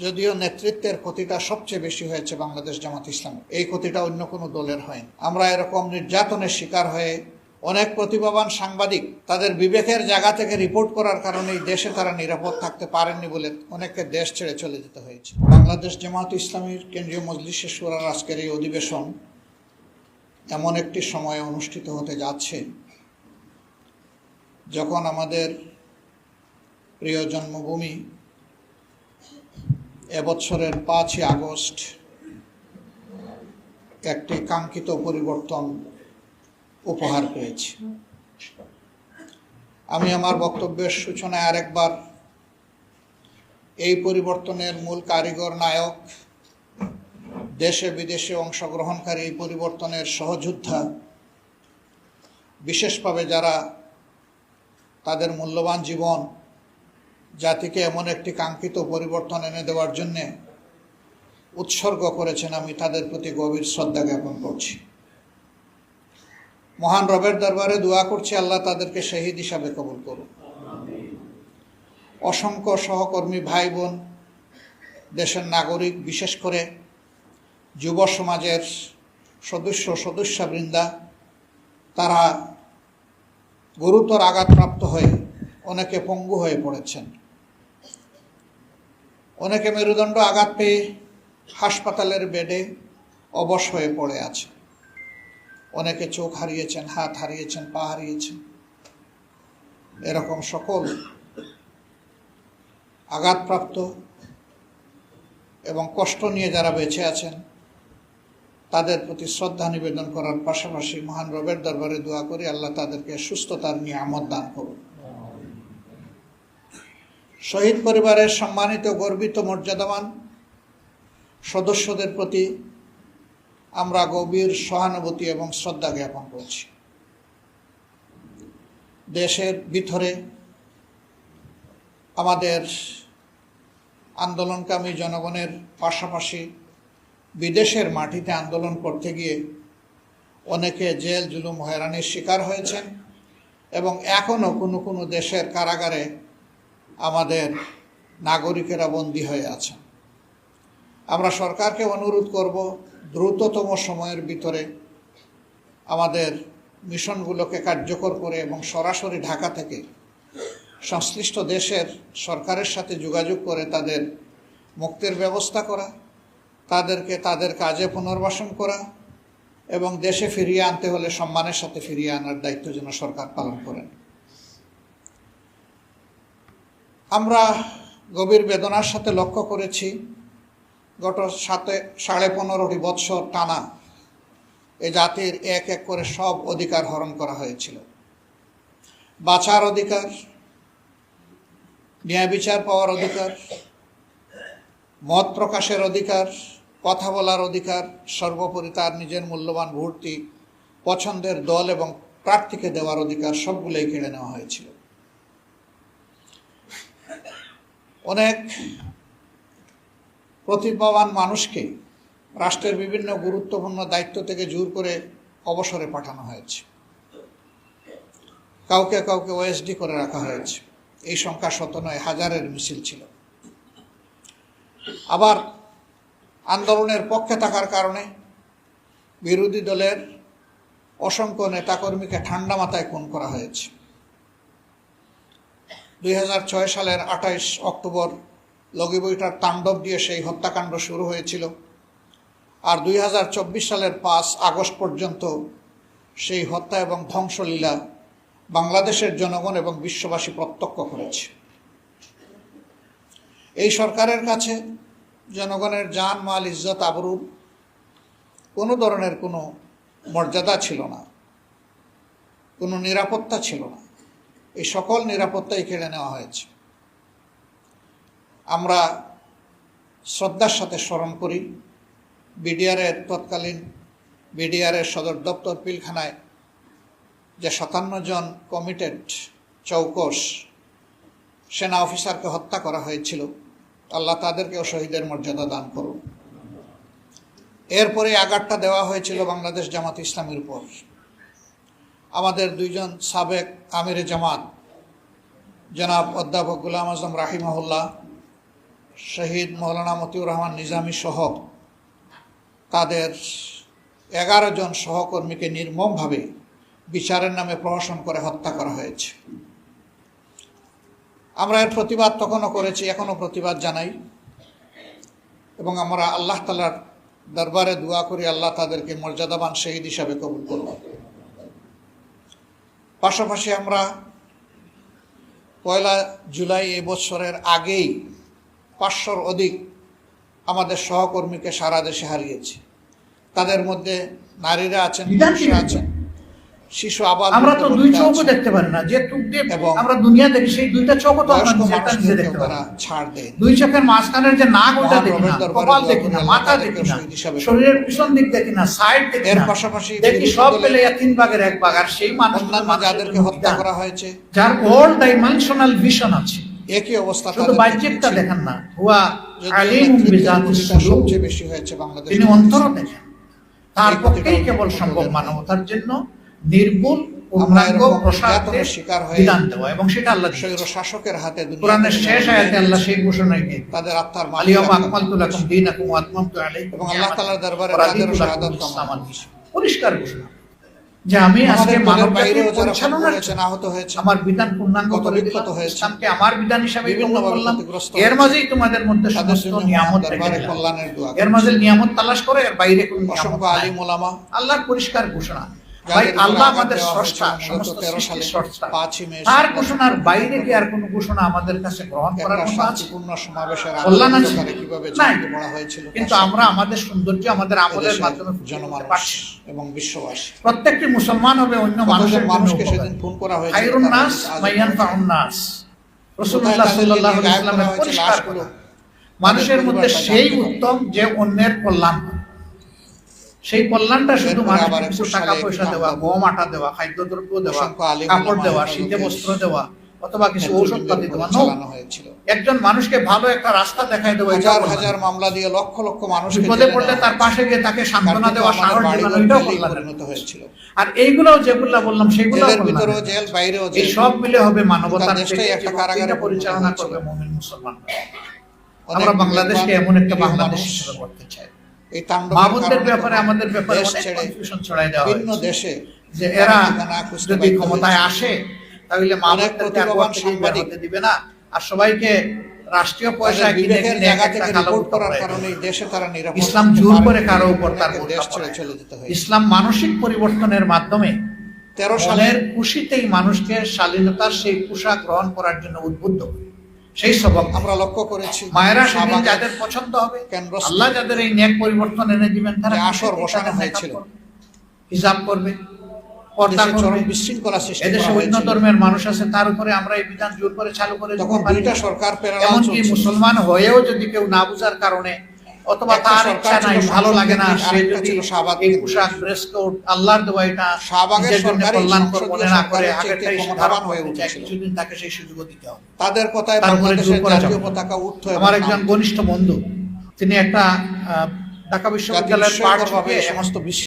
যদিও নেতৃত্বের ক্ষতিটা সবচেয়ে বেশি হয়েছে বাংলাদেশ জামাত ইসলামে। এই ক্ষতিটা অন্য কোনো দলের হয়নি আমরা এরকম নির্যাতনের শিকার হয়ে অনেক প্রতিভাবান সাংবাদিক তাদের বিবেকের জায়গা থেকে রিপোর্ট করার কারণে দেশে তারা নিরাপদ থাকতে পারেননি বলে অনেককে দেশ ছেড়ে চলে যেতে হয়েছে। বাংলাদেশ জামাত ইসলামীর কেন্দ্রীয় মজলিসে সুরার আজকের এই অধিবেশন এমন একটি সময়ে অনুষ্ঠিত হতে যাচ্ছে যখন আমাদের প্রিয় জন্মভূমি এবছরের পাঁচই আগস্ট একটি কাঙ্ক্ষিত পরিবর্তন উপহার পেয়েছে। আমি আমার বক্তব্যের সূচনায় আরেকবার এই পরিবর্তনের মূল কারিগর নায়ক, দেশে বিদেশে অংশগ্রহণকারী এই পরিবর্তনের সহযোদ্ধা, বিশেষভাবে যারা তাদের মূল্যবান জীবন জাতিকে এমন একটি কাঙ্ক্ষিত পরিবর্তন এনে দেওয়ার জন্যে উৎসর্গ করেছেন আমি তাদের প্রতি গভীর শ্রদ্ধা জ্ঞাপন করছি। মহান রবের দরবারে দোয়া করছি, আল্লাহ তাদেরকে শহীদ হিসাবে কবুল করুন। অসংখ্য সহকর্মী ভাই বোন দেশের নাগরিক, বিশেষ করে যুব সমাজের সদস্য, সদস্যবৃন্দা, তারা গুরুতর আঘাতপ্রাপ্ত হয়ে অনেকে পঙ্গু হয়ে পড়েছেন। অনেকে মেরুদণ্ড আঘাত পেয়ে হাসপাতালের বেডে অবশ হয়ে পড়ে আছে। অনেকে চোখ হারিয়েছেন, হাত হারিয়েছেন, পা হারিয়েছেন। এরকম সকল আঘাতপ্রাপ্ত এবং কষ্ট নিয়ে যারা বেঁচে আছেন, তাদের প্রতি শ্রদ্ধা নিবেদন করার পাশাপাশি মহান রবের দরবারে দোয়া করি, আল্লাহ তাদেরকে সুস্থতার নিয়ামত দান করুন শহীদ পরিবারের সম্মানিত, গর্বিত, মর্যাদাবান সদস্যদের প্রতি আমরা গভীর সহানুভূতি এবং শ্রদ্ধা জ্ঞাপন করছি। দেশের ভিতরে আমাদের আন্দোলনকামী জনগণের পাশাপাশি বিদেশের মাটিতে আন্দোলন করতে গিয়ে অনেকে জেল জুলুম হয়রানির শিকার হয়েছেন এবং এখনও কোনো কোনো দেশের কারাগারে আমাদের নাগরিকেরা বন্দী হয়ে আছেন। আমরা সরকারকে অনুরোধ করব, দ্রুততম সময়ের ভিতরে আমাদের মিশনগুলোকে কার্যকর করে এবং সরাসরি ঢাকা থেকে সংশ্লিষ্ট দেশের সরকারের সাথে যোগাযোগ করে তাদের মুক্তির ব্যবস্থা করা, তাদেরকে তাদের কাজে পুনর্বাসন করা এবং দেশে ফিরিয়ে আনতে হলে সম্মানের সাথে ফিরিয়ে আনার দায়িত্ব যেন সরকার পালন করেন। আমরা গভীর বেদনার সাথে লক্ষ্য করেছি, গত সাথে সাড়ে পনেরোটি বৎসর টানা এ জাতির এক এক করে সব অধিকার হরণ করা হয়েছিল। বাঁচার অধিকার, ন্যায় বিচার পাওয়ার অধিকার, মত প্রকাশের অধিকার, কথা বলার অধিকার, সর্বোপরি তার নিজের মূল্যবান ভর্তি, পছন্দের দল এবং প্রার্থীকে দেওয়ার অধিকার সবগুলোই কেড়ে নেওয়া হয়েছিল। অনেক প্রতিভাবান মানুষকে রাষ্ট্রের বিভিন্ন গুরুত্বপূর্ণ দায়িত্ব থেকে জোর করে অবসরে পাঠানো হয়েছে। কাউকে কাউকে ওএসডি করে রাখা হয়েছে। এই সংখ্যা শত নয় হাজারের মিছিল ছিল। আবার আন্দোলনের পক্ষে থাকার কারণে বিরোধী দলের অসংখ্য নেতাকর্মীকে ঠান্ডা মাথায় খুন করা হয়েছে। দুই হাজার ছয় সালের আঠাইশ অক্টোবর লগিবইটার তাণ্ডব দিয়ে সেই হত্যাকাণ্ড শুরু হয়েছিল। আর দুই হাজার চব্বিশ সালের পাঁচ আগস্ট পর্যন্ত সেই হত্যা এবং ধ্বংসলীলা বাংলাদেশের জনগণ এবং বিশ্ববাসী প্রত্যক্ষ করেছে। এই সরকারের কাছে জনগণের জান, মাল, ইজ্জত, আবরু কোনো ধরনের কোনো মর্যাদা ছিল না, কোনো নিরাপত্তা ছিল না। এই সকল নিরাপত্তাই কেড়ে নেওয়া হয়েছে। আমরা শ্রদ্ধার সাথে স্মরণ করি, বিডিআরের তৎকালীন বিডিআরের সদর দপ্তর পিলখানায় যে সাতান্ন জন কমিটেড চৌকস সেনা অফিসারকে হত্যা করা হয়েছিল, আল্লাহ তাদেরকেও শহীদের মর্যাদা দান করুন। এরপরে আঘাতটা দেওয়া হয়েছিল বাংলাদেশ জামাত ইসলামের উপর। আমাদের দুইজন সাবেক আমিরে জামাত, জনাব অধ্যাপক গুলাম আজম রাহিমাহুল্লাহ, শহীদ মৌলানা মতিউর রহমান নিজামী সহ তাদের এগারো জন সহকর্মীকে নির্মমভাবে বিচারের নামে প্রহসন করে হত্যা করা হয়েছে। আমরা এর প্রতিবাদ তখনও করেছি, এখনও প্রতিবাদ জানাই। এবং আমরা আল্লাহ তালার দরবারে দোয়া করি, আল্লাহ তাদেরকে মর্যাদাবান শহীদ হিসাবে কবুল করব পাশাপাশি আমরা পয়লা জুলাই এবছরের বছরের আগেই পাঁচশোর অধিক আমাদের সহকর্মীকে সারা দেশে হারিয়েছে। তাদের মধ্যে নারীরা আছেন পুরুষরা আছেন। শিশু আবাদ আমরা তো দুই বৃদ্ধ দেখতে পারি না। যে এবং আমরা দুনিয়া দেখি সেই দুইটা তো আমরা নিজে দেখতে পারি না। ছাড় দেয়। দুই চোখের মাঝখানের যে নাক ওটা দেখি না। কপাল দেখি না মাথা দেখি না। শরীরের পিছন দিক দেখি না সাইড দেখি এর পাশাপাশি দেখি সব পেলে তিন ভাগের এক ভাগ আর সেই মানুষ যাদেরকে হত্যা করা হয়েছে। যার ওল্ড ডাইমেনশনাল ভিশন আছে। একই অবস্থা শুধু বাহ্যিকটা দেখেন না হুয়া আলিম বিজাতিস সবচেয়ে বেশি হয়েছে বাংলাদেশে তিনি অন্তর দেখেন। তার পক্ষেই কেবল সম্ভব মানবতার জন্য নির্মূল পূর্ণাঙ্গ প্রসাদের শিকার হয়ে বিধান দেওয়া এবং সেটা আল্লাহ দিয়েছেন। শাসকের হাতে কোরআনের শেষ আয়াতে আল্লাহ সেই ঘোষণাই দিয়ে তাদের আত্মার মালিক আকমালতু লাকুম দীনাকুম ওয়া আতমামতু আলাইকুম এবং আল্লাহ তাআলার দরবারে ওয়া রাদিতু তাদেরও লাকুম শাহাদাত কামনা পরিষ্কার ঘোষণা। যে আমি আজকে মানব আহত হয়েছে আমার বিধান পূর্ণাঙ্গ হয়েছে। ইসলামকে আমার বিধান হিসাবে বিভিন্ন করলাম। এর মাঝেই তোমাদের মধ্যে সমস্ত নিয়ামত দরবারে কল্যাণের দোয়া এর মাঝে নিয়ামত তালাশ করে এর বাইরে কোনো অসংখ্য। আলিম ওলামা আল্লাহর পরিষ্কার ঘোষণা। ভাই আল্লাহ আমাদের স্রষ্টা সমস্ত সৃষ্টির স্রষ্টা তার ঘোষণার বাইরে কি আর কোনো ঘোষণা আমাদের কাছে গ্রহণ করার আছে? শান্তিপূর্ণ সমাবেশের কল্যাণ আছে? কীভাবে ঝাঁপিয়ে হয়েছিল কিন্তু আমরা আমাদের সৌন্দর্য আমাদের আমলের মাধ্যমে এবং বিশ্ববাসী। প্রত্যেকটি মুসলমান হবে অন্য মানুষের মানুষকে সেদিন খুন করা খায়রুন নাস আজ মাইয়ানফাউন নাস। রাসূলুল্লাহ সাল্লাল্লাহু আলাইহি ওয়াসাল্লামের হয়েছে পরিষ্কার মানুষের মধ্যে সেই উত্তম যে অন্যের কল্যাণ। করে। সেই কল্যাণটা শুধু মানুষকে আবার কিছু 100 টাকা পয়সা দেওয়া গম আটা দেওয়া খাদ্যদ্রব্য দেওয়া কাপড় দেওয়া শীতে বস্ত্র দেওয়া অথবা কিছু ঔষধ পাতি দেওয়া হয়েছিল। একজন মানুষকে ভালো একটা রাস্তা দেখায় দেওয়া হাজার। হাজার মামলা দিয়ে লক্ষ লক্ষ মানুষকে বিপদে পড়লে তার পাশে গিয়ে তাকে সান্ত্বনা দেওয়া সাহস দেওয়া এটাও পরিণত হয়েছিল। আর এইগুলোও যেগুলো বললাম সেগুলো ভিতরেও জেল বাইরেও এই জেল। সব মিলে হবে মানবতার তার একটা কারাগারে পরিচালনা করবে মুমিন মুসলমান আমরা বাংলাদেশকে এমন একটা বাংলাদেশ হিসেবে করতে এই তাণ্ডবের ব্যাপারে আমাদের ব্যাপারে অনেক কনফিউশন ছড়াই দেওয়া ভিন্ন দেশে যে এরা যদি ক্ষমতায় আসে তাহলে আর প্রতিভাবান সাংবাদিক দিবে না। আর সবাইকে রাষ্ট্রীয় পয়সা তাদের কিনে কিনে জায়গা এক একটা থেকে কালো রিপোর্ট করার কারণে দেশে তারা নিরাপদ ইসলাম জোর করে কারও উপর তার দেশ ছেড়ে চলে যেতে হয়েছে। ইসলাম মানসিক পরিবর্তনের মাধ্যমে তেরো সালের খুশিতেই মানুষকে শালীনতার সেই পোশাক গ্রহণ করার জন্য উদ্বুদ্ধ। করে সেই সবক আমরা লক্ষ্য করেছি। মায়েরা সেদিন যাদের পছন্দ হবে কেন আল্লাহ যাদের এই ন্যাক পরিবর্তন এনে দিবেন তারা আসর বসানো হয়েছিল। হিসাব করবে, ধর্মের মানুষ আছে তার উপরে আমরা এই বিধান জোর করে চালু করে দিতে তখন দুইটা সরকার মুসলমান হয়েও যদি কেউ না বুঝার কারণে অথবা তার ইচ্ছা নাই ভালো লাগে না সংসদ সে কেন্দ্রিক, যদি আরেকটা ছিল শাহবাগ এই পোশাক ড্রেস কোড আল্লাহর দেওয়া এটা শাহবাগের নিজের জন্য সরকারই কল্যাণ সংসদীয় মনে না করে সরকারের আগের চেয়ে একটা ক্ষমতাবান হয়ে হয়ে উঠেছিল। কিছুদিন তাকে সেই সুযোগও দিতে হবে। তাদের কথায় বাংলাদেশের জাতীয় পতাকা উঠতো আমার একজন ঘনিষ্ঠ বন্ধু তিনি একটা আহ, ঢাকা বিশ্ববিদ্যালয়ের পাঠ বিস্ময়করভাবে সমস্ত বিশ্ব